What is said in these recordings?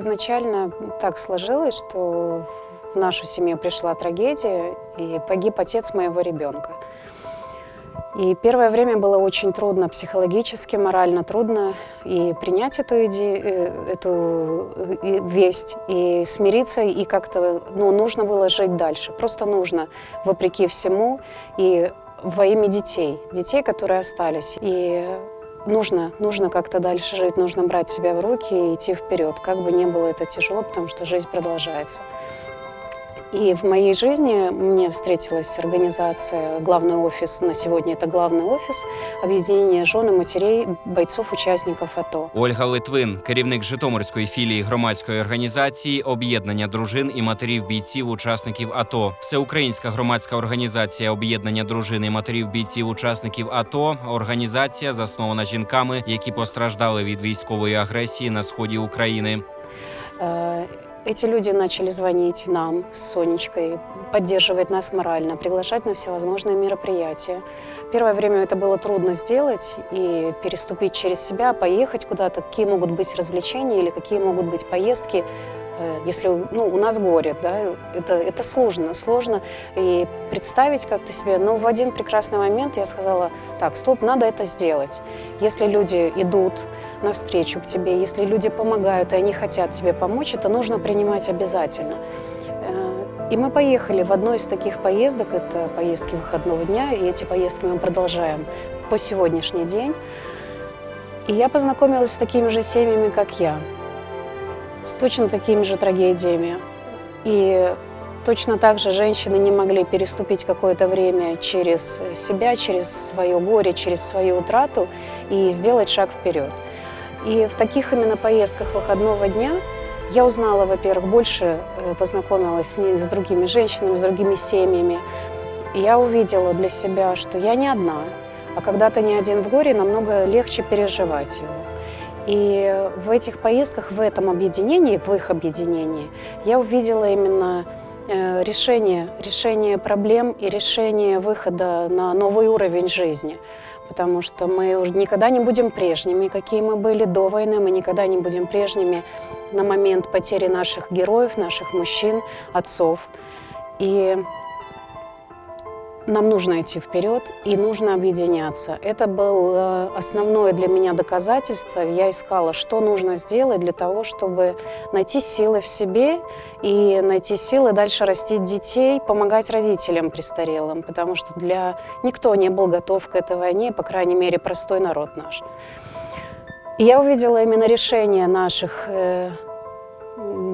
Изначально так сложилось, что в нашу семью пришла трагедия, и погиб отец моего ребенка. И первое время было очень трудно психологически, морально трудно и принять эту, иде... э, эту э, весть, и смириться, и как-то ну, нужно было жить дальше. Просто нужно, вопреки всему, и во имя детей, детей, которые остались. И нужно, нужно как-то дальше жить, нужно брать себя в руки и идти вперед, как бы не было это тяжело, потому что жизнь продолжается. И в моей жизни мне встретилась организация, главный офис, на сегодня это главный офис, объединение жен и матерей бойцов, участников АТО. Ольга Литвин, керівник Житомирської філії громадської організації Об'єднання дружин і матерів бійців учасників АТО. Всеукраїнська громадська організація Об'єднання дружин і матерів бійців учасників АТО. Організація заснована жінками, які постраждали від військової агресії на сході України. Э, Эти люди начали звонить нам с Сонечкой, поддерживать нас морально, приглашать на всевозможные мероприятия. Первое время это было трудно сделать и переступить через себя, поехать куда-то, какие могут быть развлечения или какие могут быть поездки, э, Если ну, у нас горе, да, это, это сложно, сложно и представить как-то себе. Но в один прекрасный момент я сказала, так, стоп, надо это сделать. Если люди идут навстречу к тебе, если люди помогают и они хотят тебе помочь, это нужно принимать обязательно. Э, И мы поехали в одну из таких поездок, это поездки выходного дня, и эти поездки мы продолжаем по сегодняшний день. И я познакомилась с такими же семьями, как я, с точно такими же трагедиями. И точно так же женщины не могли переступить какое-то время через себя, через свое горе, через свою утрату и сделать шаг вперед. И в таких именно поездках выходного дня я узнала, во-первых, больше э, познакомилась с, ней, с другими женщинами, с другими семьями. Я увидела для себя, что я не одна, а когда ты не один в горе, намного легче переживать его. И в этих поездках, в этом объединении, в их объединении, я увидела именно э, решение, решение проблем и решение выхода на новый уровень жизни. Потому что мы уже никогда не будем прежними, какие мы были до войны, мы никогда не будем прежними на момент потери наших героев, наших мужчин, отцов. И нам нужно идти вперед и нужно объединяться. Это было основное для меня доказательство. Я искала, что нужно сделать для того, чтобы найти силы в себе и найти силы дальше растить детей, помогать родителям престарелым, потому что для никто не был готов к этой войне, по крайней мере, простой народ наш. И я увидела именно решение наших э,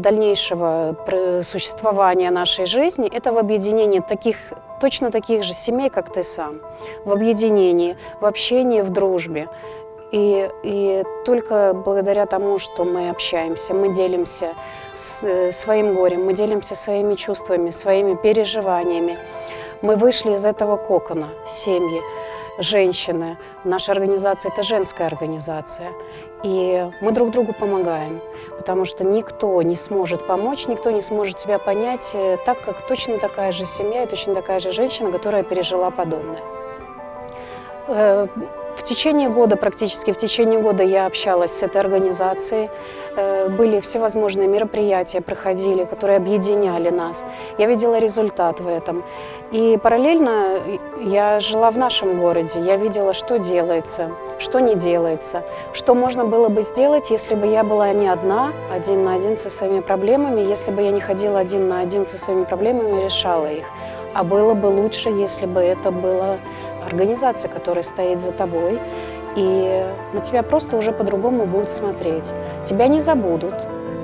дальнейшего существования нашей жизни – это в объединении таких, точно таких же семей, как ты сам. В объединении, в общении, в дружбе. И, и только благодаря тому, что мы общаемся, мы делимся с, своим горем, мы делимся своими чувствами, своими переживаниями, мы вышли из этого кокона, семьи, женщины. Наша организация – это женская организация. И мы друг другу помогаем, потому что никто не сможет помочь, никто не сможет тебя понять, э, так как точно такая же семья и точно такая же женщина, которая пережила подобное. Э, В течение года, практически в течение года я общалась с этой организацией. Э, Были всевозможные мероприятия, проходили, которые объединяли нас. Я видела результат в этом. И параллельно я жила в нашем городе. Я видела, что делается, что не делается, что можно было бы сделать, если бы я была не одна, один на один со своими проблемами, если бы я не ходила один на один со своими проблемами и решала их. А было бы лучше, если бы это была организация, которая стоит за тобой, и на тебя просто уже по-другому будут смотреть. Тебя не забудут,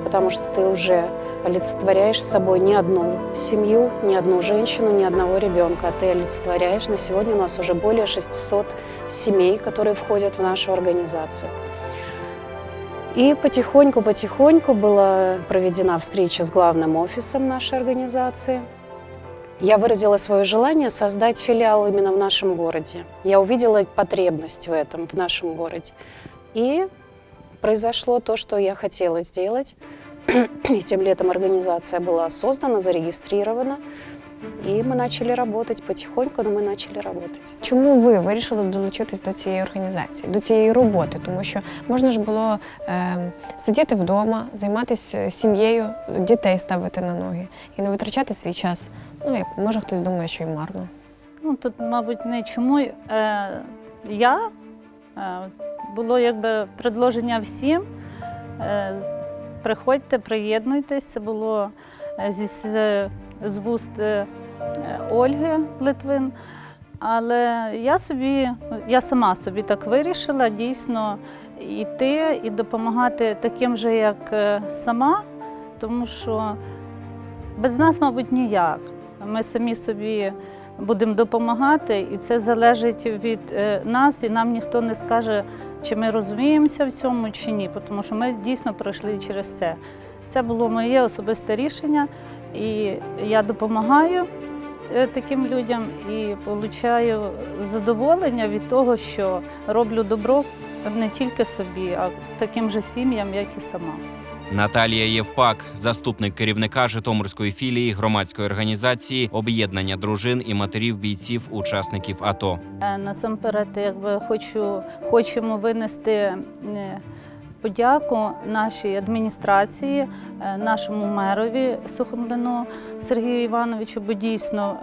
потому что ты уже олицетворяешь собой не одну семью, не одну женщину, ни одного ребенка, а ты олицетворяешь. На сегодня у нас уже более 600 семей, которые входят в нашу организацию. И потихоньку-потихоньку была проведена встреча с главным офисом нашей организации. Я выразила свое желание создать филиал именно в нашем городе. Я увидела потребность в этом в нашем городе. И произошло то, что я хотела сделать. И тем летом организация была создана, зарегистрирована. И мы начали работать потихоньку, но мы начали работать. Чому ви вирішили долучитись до цієї організації, до цієї роботи? Тому що можна ж було е, сидіти вдома, займатися сім'єю, дітей ставити на ноги і не витрачати свій час. Ну, як може хтось думає, що й марно. Ну, тут, мабуть, не чому. Е, я е, було якби предложення всім. Е, приходьте, приєднуйтесь. Це було е, зі, з, з вуст е, Ольги Литвин. Але я собі, я сама собі так вирішила дійсно йти і допомагати таким же, як е, сама, тому що без нас, мабуть, ніяк. Ми самі собі будемо допомагати, і це залежить від е, нас, і нам ніхто не скаже, чи ми розуміємося в цьому, чи ні, тому що ми дійсно пройшли через це. Це було моє особисте рішення, і я допомагаю е, таким людям і отримую задоволення від того, що роблю добро не тільки собі, а таким же сім'ям, як і сама. Наталія Євпак, заступник керівника Житомирської філії громадської організації об'єднання дружин і матерів бійців учасників АТО. Е, Насамперед, якби хочу, хочемо винести е, подяку нашій адміністрації, е, нашому мерові Сухомлину Сергію Івановичу, бо дійсно,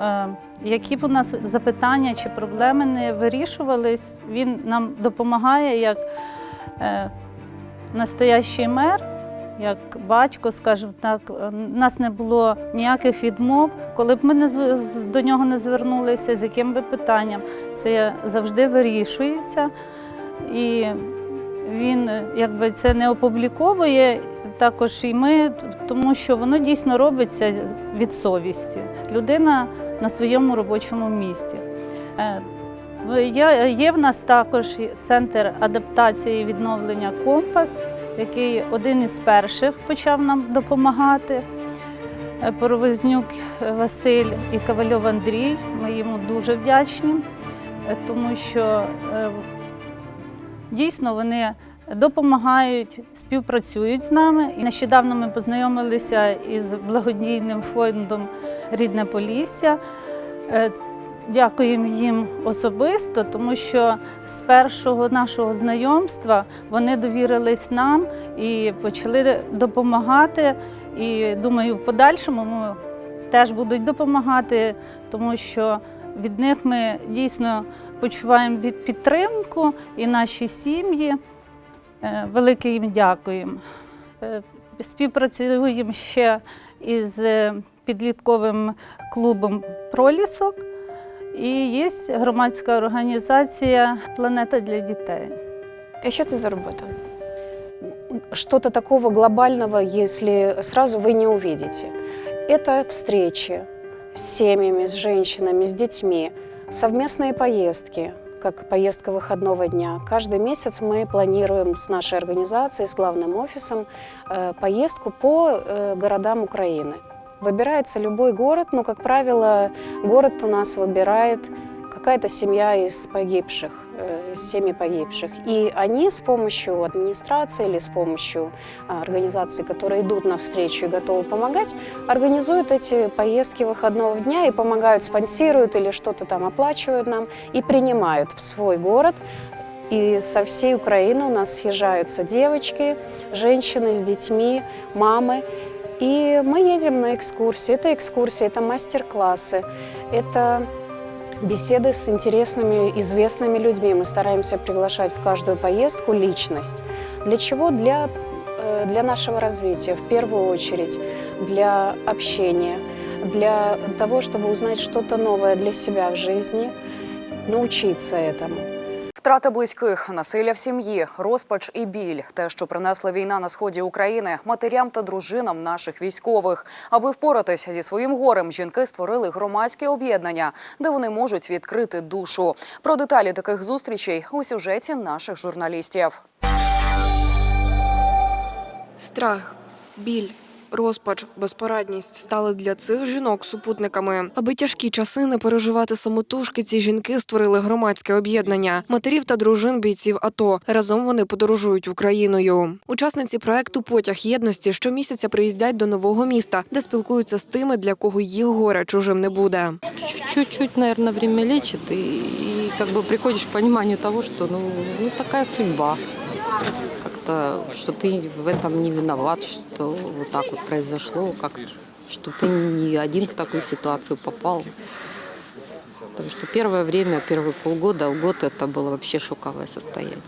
які б у нас запитання чи проблеми не вирішувались, він нам допомагає як настоящий мер. Як батько, скажімо так, у нас не було ніяких відмов, коли б ми не до нього не звернулися, з яким би питанням це завжди вирішується. І він якби це не опубліковує також і ми, тому що воно дійсно робиться від совісті. Людина на своєму робочому місці. Е, Є в нас також центр адаптації і відновлення компас, який один із перших почав нам допомагати. Е, Поровознюк Василь і Ковальов Андрій. Ми йому дуже вдячні, е, тому що е, дійсно вони допомагають, співпрацюють з нами. І нещодавно ми познайомилися із благодійним фондом Рідне Полісся. Дякуємо їм особисто, тому що з першого нашого знайомства вони довірились нам і почали допомагати. І думаю, в подальшому ми теж будуть допомагати, тому що від них ми дійсно почуваємо від підтримку і наші сім'ї. Е, Велике їм дякуємо. Е, Співпрацюємо ще із е, підлітковим клубом Пролісок І є громадська організація Планета для дітей. І що це за робота? Что-то такого глобального, если сразу вы не увидите. Это встречи с семьями, с женщинами, с детьми, совместные поездки, как поездка выходного дня. Каждый месяц мы планируем с нашей организацией, с главным офисом, э, поездку по э, городам Украины. Выбирается любой город, но, как правило, город у нас выбирает какая-то семья из погибших, э, семьи погибших. И они с помощью администрации или с помощью а, организаций, которые идут навстречу и готовы помогать, организуют эти поездки выходного дня и помогают, спонсируют или что-то там оплачивают нам и принимают в свой город. И со всей Украины у нас съезжаются девочки, женщины с детьми, мамы. И мы едем на экскурсию. Это экскурсии, это мастер-классы, это беседы с интересными, известными людьми. Мы стараемся приглашать в каждую поездку личность. Для чего? Для, э, для нашего развития, в первую очередь, для общения, для того, чтобы узнать что-то новое для себя в жизни, научиться этому. Втрата близьких, насилля в сім'ї, розпач і біль те, що принесла війна на сході України, матерям та дружинам наших військових. Аби впоратися зі своїм горем, жінки створили громадське об'єднання, де вони можуть відкрити душу. Про деталі таких зустрічей у сюжеті наших журналістів. Страх, біль, розпач, безпорадність стали для цих жінок супутниками. Аби тяжкі часи не переживати самотужки, ці жінки створили громадське об'єднання матерів та дружин бійців АТО. Разом вони подорожують Україною. Учасниці проекту Потяг єдності щомісяця приїздять до нового міста, де спілкуються з тими, для кого їх горе чужим не буде. чуть-чуть, наверное, время лечит, и, и как бы приходишь к пониманию того, что ну, ну такая судьба. Как-то, что ты в этом не виноват, что вот так вот произошло, как, что ты не один в такую ситуацию попал. Потому что первое время, первые полгода, год это было вообще шоковое состояние.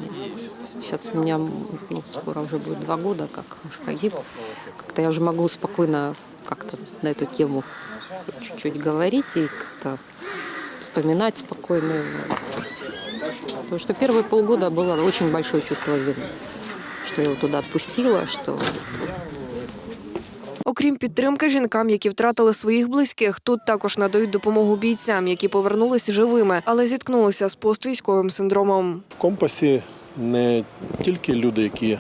Сейчас у меня ну, скоро уже будет два года, как муж погиб. Как-то я уже могу спокойно как-то на эту тему чуть-чуть говорить и как-то вспоминать спокойно. Потому что первые полгода было очень большое чувство вины, что я его туда отпустила, что Окрім підтримки жінкам, які втратили своїх близьких, тут також надають допомогу бійцям, які повернулись живими, але зіткнулися з поствійськовим синдромом. В компасі не тільки люди, які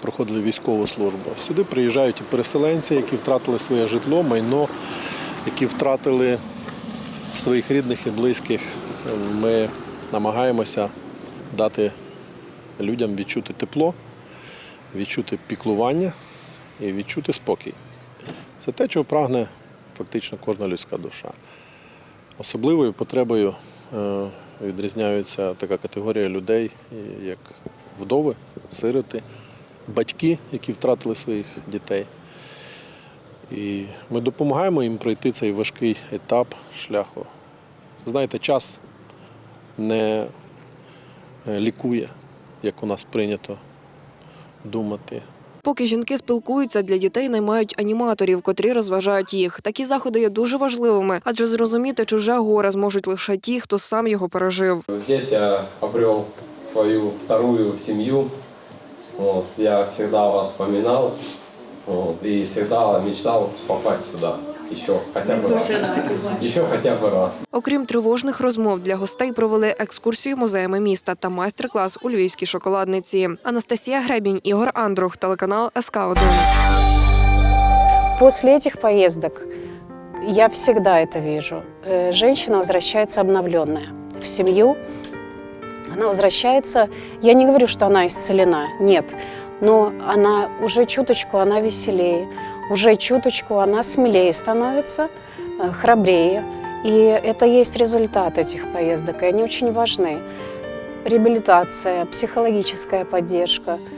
проходили військову службу. Сюди приїжджають і переселенці, які втратили своє житло, майно, які втратили своїх рідних і близьких. Ми намагаємося дати людям відчути тепло, відчути піклування і відчути спокій. Це те, чого прагне фактично кожна людська душа. Особливою потребою е, відрізняється така категорія людей, як вдови, сироти, батьки, які втратили своїх дітей. І ми допомагаємо їм пройти цей важкий етап шляху. Знаєте, час не е, лікує, як у нас прийнято думати. Поки жінки спілкуються, для дітей наймають аніматорів, котрі розважають їх. Такі заходи є дуже важливими, адже зрозуміти чуже горе зможуть лише ті, хто сам його пережив. Здесь я обрел свою вторую семью. Вот, я всегда вас вспоминал вот, и всегда мечтал попасть сюда еще хотя бы раз. Еще хотя бы раз. Окрім тривожних розмов, для гостей провели екскурсію музеями міста та майстер-клас у львівській шоколадниці. Анастасія Гребінь, Ігор Андрух, телеканал СК 1 После этих поездок я всегда это вижу. Э, Женщина возвращается обновленная в семью. Она возвращается, я не говорю, что она исцелена, нет, но она уже чуточку, она веселее, Уже чуточку она смелее становится, э, храбрее. И это есть результат этих поездок, и они очень важны. Реабилитация, психологическая поддержка –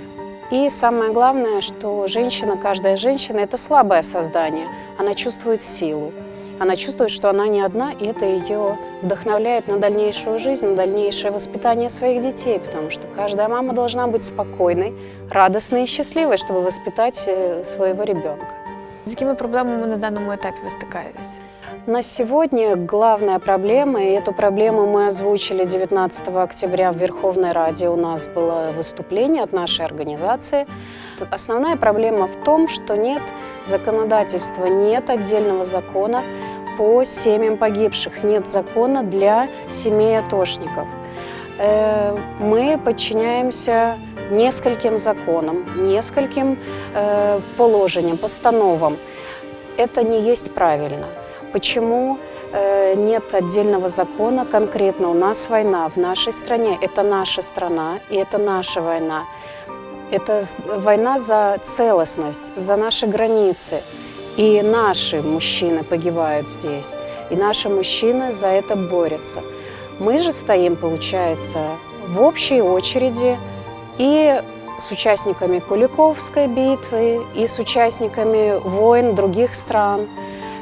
и самое главное, что женщина, каждая женщина – это слабое создание. Она чувствует силу. Она чувствует, что она не одна, и это ее вдохновляет на дальнейшую жизнь, на дальнейшее воспитание своих детей, потому что каждая мама должна быть спокойной, радостной и счастливой, чтобы воспитать э, своего ребенка. З якими проблемами на даному етапі ви стикаєтесь? На сегодня главная проблема, и эту проблему мы озвучили 19 октября в Верховной Раде. У нас было выступление от нашей организации. Основная проблема в том, что нет законодательства, нет отдельного закона по семьям погибших, нет закона для семей атошников. Э, Мы подчиняемся нескольким законам, нескольким э, положениям, постановам. Это не есть правильно. Почему э, нет отдельного закона? Конкретно у нас война в нашей стране. Это наша страна и это наша война. Это война за целостность, за наши границы. И наши мужчины погибают здесь. И наши мужчины за это борются. Мы же стоим, получается, в общей очереди и с участниками Куликовской битвы, и с участниками войн других стран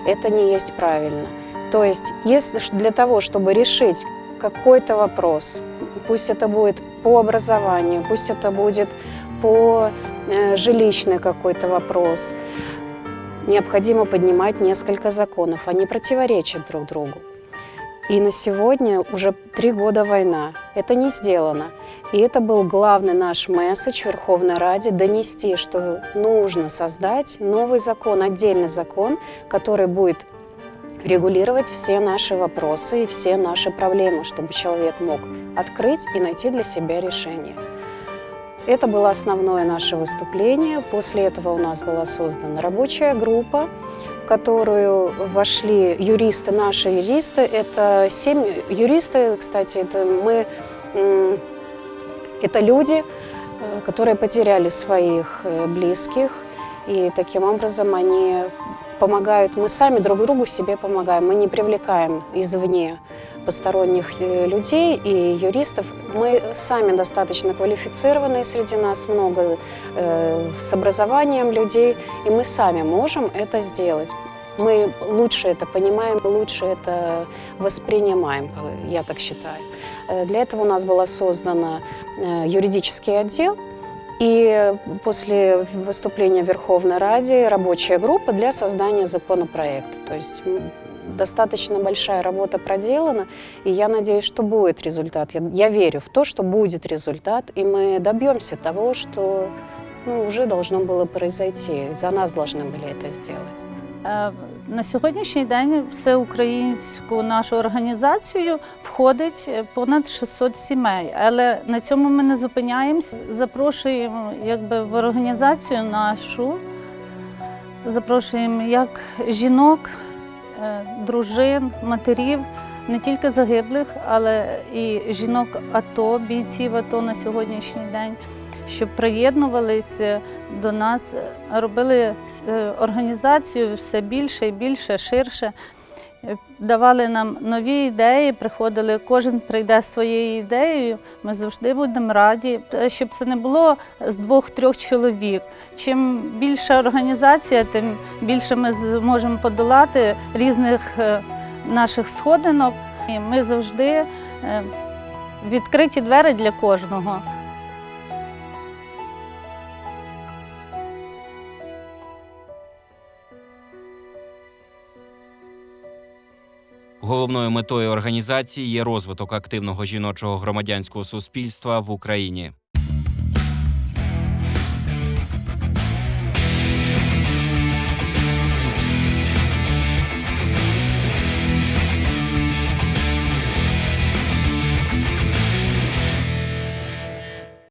это не есть правильно. То есть, если для того, чтобы решить какой-то вопрос, пусть это будет по образованию, пусть это будет по э, жилищный какой-то вопрос, необходимо поднимать несколько законов. Они противоречат друг другу. И на сегодня уже три года война. Это не сделано. И это был главный наш месседж Верховной Раде – донести, что нужно создать новый закон, отдельный закон, который будет регулировать все наши вопросы и все наши проблемы, чтобы человек мог открыть и найти для себя решение. Это было основное наше выступление. После этого у нас была создана рабочая группа, которую вошли юристы, наши юристы. Это семь юристы, кстати, это мы, м, это люди, э, которые потеряли своих э, близких, и таким образом они помогают, мы сами друг другу себе помогаем, мы не привлекаем извне посторонних э, людей и юристов. Мы сами достаточно квалифицированные среди нас, много э, с образованием людей, и мы сами можем это сделать. Мы лучше это понимаем, лучше это воспринимаем, э, я так считаю. Э, Для этого у нас была создана э, юридический отдел, и после выступления в Верховной Раде рабочая группа для создания законопроекта. То есть м, достаточно большая работа проделана, и я надеюсь, что будет результат. Я, я верю в то, что будет результат, и мы добьемся того, что ну, уже должно было произойти. За нас должны были это сделать. Е, На сьогоднішній день всеукраїнську нашу організацію входить е, понад 600 сімей, але на цьому ми не зупиняємося. Запрошуємо якби, в організацію нашу, запрошуємо як жінок, е, дружин, матерів, не тільки загиблих, але і жінок АТО, бійців АТО на сьогоднішній день, щоб приєднувалися до нас, робили е, організацію все більше і більше, ширше. Е, Давали нам нові ідеї, приходили, кожен прийде своєю ідеєю. Ми завжди будемо раді, щоб це не було з двох-трьох чоловік. Чим більша організація, тим більше ми зможемо подолати різних е, наших сходинок. І ми завжди відкриті двері для кожного. Головною метою організації є розвиток активного жіночого громадянського суспільства в Україні.